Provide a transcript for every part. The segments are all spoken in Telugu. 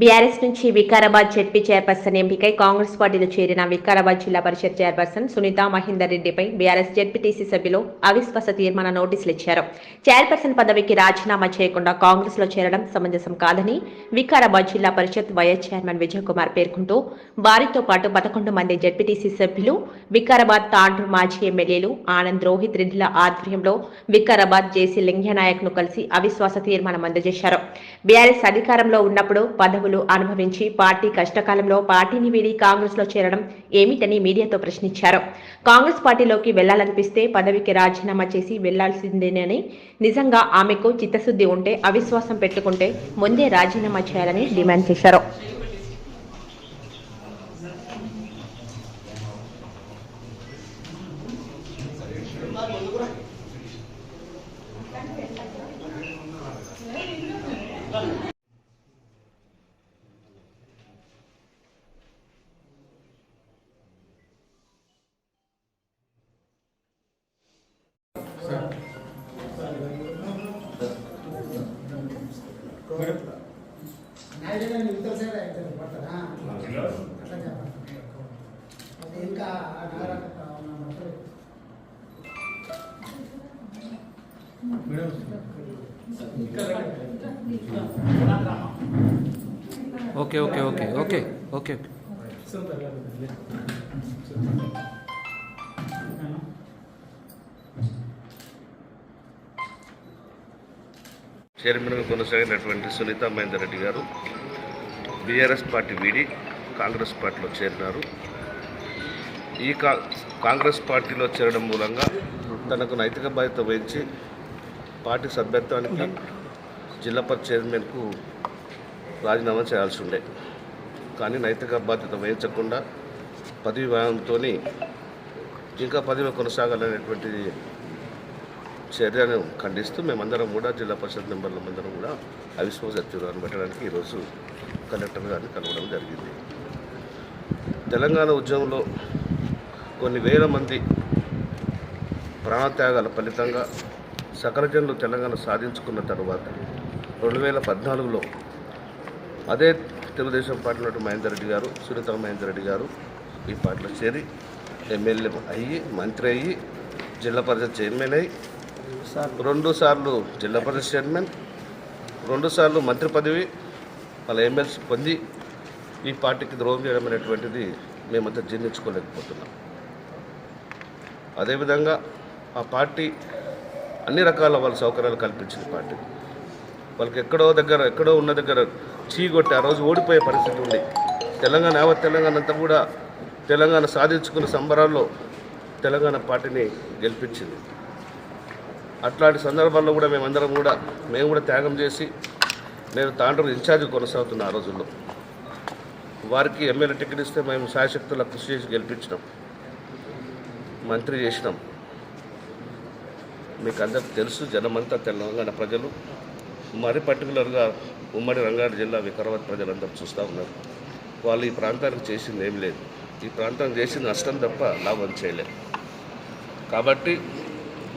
బీఆర్ఎస్ నుంచి వికారాబాద్ జెడ్పీ చైర్పర్సన్ ఎంపికై కాంగ్రెస్ పార్టీలో చేరిన వికారాబాద్ జిల్లా పరిషత్ చైర్పర్సన్ సునీత మహేందర్ రెడ్డిపై బీఆర్ఎస్ జెడ్పీటీసీ సభ్యులు అవిశ్వాస తీర్మాన నోటీసులు ఇచ్చారు. చైర్పర్సన్ పదవికి రాజీనామా చేయకుండా కాంగ్రెస్లో చేరడం సమంజసం కాదని వికారాబాద్ జిల్లా పరిషత్ వైఎస్ చైర్మన్ విజయ్ కుమార్ పేర్కొంటూ వారితో పాటు పదకొండు మంది జెడ్పీటీసీ సభ్యులు వికారాబాద్ తాండ్రు మాజీ ఎమ్మెల్యేలు ఆనంద్ రోహిత్ రెడ్డిల ఆధ్వర్యంలో వికారాబాద్ జేసీ లింగనాయక్ను కలిసి అవిశ్వాస తీర్మానం అందజేశారు. బీఆర్ఎస్ అధికారంలో ఉన్నప్పుడు పదవి పదవులు అనుభవించి పార్టీ కష్టకాలంలో పార్టీని వీడి కాంగ్రెస్లో చేరడం ఏమిటని మీడియాతో ప్రశ్నించారు. కాంగ్రెస్ పార్టీలోకి వెళ్ళాలనిపిస్తే పదవికి రాజీనామా చేసి వెళ్ళాల్సిందేనని నిజంగా ఆమెకు చిత్తశుద్ధి ఉంటే అవిశ్వాసం పెట్టుకుంటే ముందే రాజీనామా చేయాలని డిమాండ్ చేశారు. ఇంకా ఓకే నగరానికి okay okay okay. Okay okay చైర్మన్గా కొనసాగినటువంటి సునీత మహేందర్ రెడ్డి గారు బీఆర్ఎస్ పార్టీ వీడి కాంగ్రెస్ పార్టీలో చేరినారు. ఈ కా కాంగ్రెస్ పార్టీలో చేరడం మూలంగా తనకు నైతిక బాధ్యత వహించి పార్టీ సభ్యత్వానికి జిల్లా పరిషత్ చైర్మన్కు రాజీనామా చేయాల్సి ఉండే. కానీ నైతిక బాధ్యత వహించకుండా పదవి వ్యాయంతో ఇంకా పదవి కొనసాగాలనేటువంటి చర్యను ఖండిస్తూ మేమందరం కూడా జిల్లా పరిషత్ మెంబర్ల అందరం కూడా అవిశ్వాస తీర్మానం పెట్టడానికి ఈరోజు కలెక్టర్ గారిని కలవడం జరిగింది. తెలంగాణ ఉద్యమంలో కొన్ని వేల మంది ప్రాణత్యాగాల ఫలితంగా సకలజనులు తెలంగాణ సాధించుకున్న తర్వాత రెండు వేల పద్నాలుగులో అదే తెలుగుదేశం పార్టీలో మహేందర్ రెడ్డి గారు సునీత మహేందర్ రెడ్డి గారు ఈ పార్టీలో చేరి ఎమ్మెల్యే అయ్యి మంత్రి అయ్యి జిల్లా పరిషత్ చైర్మన్ అయ్యి రెండు సార్లు జిల్లా పరిషత్ చైర్మన్ రెండు సార్లు మంత్రి పదవి వాళ్ళ ఎమ్మెల్సీ పొంది ఈ పార్టీకి ద్రోహం చేయడం అనేటువంటిది మేమంతా జీర్ణించుకోలేకపోతున్నాం. అదేవిధంగా ఆ పార్టీ అన్ని రకాల వాళ్ళ సౌకర్యాలు కల్పించింది పార్టీ. వాళ్ళకి ఎక్కడో దగ్గర ఎక్కడో ఉన్న దగ్గర చీగొట్టి ఆ రోజు ఓడిపోయే పరిస్థితి ఉంది. తెలంగాణ యావత్ తెలంగాణ అంతా కూడా తెలంగాణ సాధించుకున్న సంబరాల్లో తెలంగాణ పార్టీని గెలిపించింది. అట్లాంటి సందర్భాల్లో కూడా మేమందరం కూడా మేము కూడా త్యాగం చేసి నేను తాండ్రు ఇన్ఛార్జ్ కొనసాగుతున్న ఆ రోజుల్లో. వారికి ఎమ్మెల్యే టికెట్ ఇస్తే మేము సాయశక్తుల కృషి చేసి గెలిపించినాం. మంత్రి చేసినాం. మీకు అందరికి తెలుసు జనమంతా తెలంగాణ ప్రజలు. మరి పర్టికులర్గా ఉమ్మడి రంగారెడ్డి జిల్లా వికారాబాద్ ప్రజలందరూ చూస్తూ ఉన్నారు. వాళ్ళు ఈ ప్రాంతానికి చేసింది ఏం లేదు. ఈ ప్రాంతానికి చేసింది నష్టం తప్ప లాభం చేయలేదు. కాబట్టి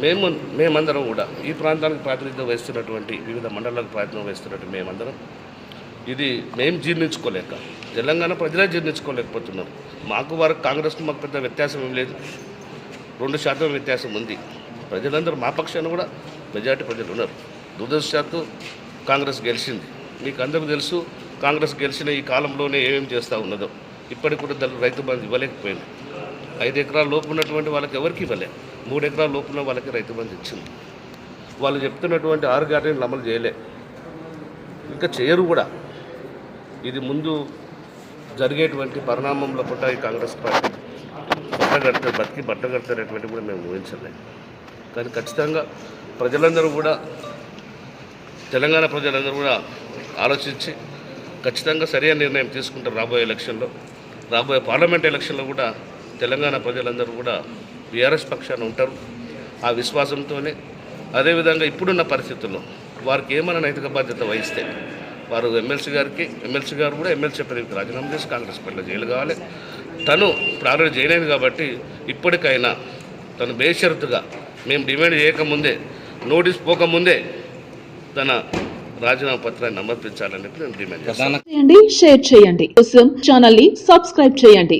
మేము మేమందరం కూడా ఈ ప్రాంతానికి ప్రాతినిధ్యం వహిస్తున్నటువంటి వివిధ మండలాలకు ప్రాతినిధ్యం వహిస్తున్నటువంటి మేమందరం. ఇది మేము జీర్ణించుకోలేక తెలంగాణ ప్రజలే జీర్ణించుకోలేకపోతున్నాం. మాకు వారికి కాంగ్రెస్కి మాకు పెద్ద వ్యత్యాసం ఏం లేదు. రెండు శాతం వ్యత్యాసం ఉంది. ప్రజలందరూ మా పక్షాన కూడా మెజార్టీ ప్రజలు ఉన్నారు. దురదృష్టశాత్తు కాంగ్రెస్ గెలిచింది. మీకు అందరికీ తెలుసు కాంగ్రెస్ గెలిచిన ఈ కాలంలోనే ఏమేమి చేస్తూ ఉన్నదో. ఇప్పటికి కూడా రైతు బంధు ఇవ్వలేకపోయింది. ఐదు ఎకరాల లోపు ఉన్నటువంటి వాళ్ళకి ఎవరికి ఇవ్వలేదు మూడు ఎకరాల లోపు వాళ్ళకి రైతు బంధు ఇచ్చింది. వాళ్ళు చెప్తున్నటువంటి ఆరు గ్యారెంటీలు అమలు చేయలే. ఇంకా చేయరు కూడా. ఇది ముందు జరిగేటువంటి పరిణామంలో కూడా ఈ కాంగ్రెస్ పార్టీ బట్టగడతారు బతికి బట్టగడతారనేటువంటి కూడా మేము ఊహించలేదు కానీ ఖచ్చితంగా ప్రజలందరూ కూడా తెలంగాణ ప్రజలందరూ కూడా ఆలోచించి ఖచ్చితంగా సరైన నిర్ణయం తీసుకుంటారు రాబోయే ఎలక్షన్లో. రాబోయే పార్లమెంట్ ఎలక్షన్లో కూడా తెలంగాణ ప్రజలందరూ కూడా బీఆర్ఎస్ పక్షాన ఉంటారు ఆ విశ్వాసంతోనే. అదేవిధంగా ఇప్పుడున్న పరిస్థితుల్లో వారికి ఏమైనా నైతిక బాధ్యత వహిస్తే వారు ఎమ్మెల్సీ గారికి ఎమ్మెల్సీ గారు కూడా ఎమ్మెల్సీ పదవికి రాజీనామా చేసి కాంగ్రెస్ పార్టీలో జైలు కావాలి. తను ఇప్పుడు చేయలేదు కాబట్టి ఇప్పటికైనా తను బేషరతుగా మేము డిమాండ్ చేయకముందే నోటీస్ పోకముందే తన రాజీనామా పత్రాన్ని సమర్పించాలని చెప్పి నేను డిమాండ్ చేస్తాను. షేర్ చేయండి. కోసం ఛానల్ని సబ్స్క్రైబ్ చేయండి.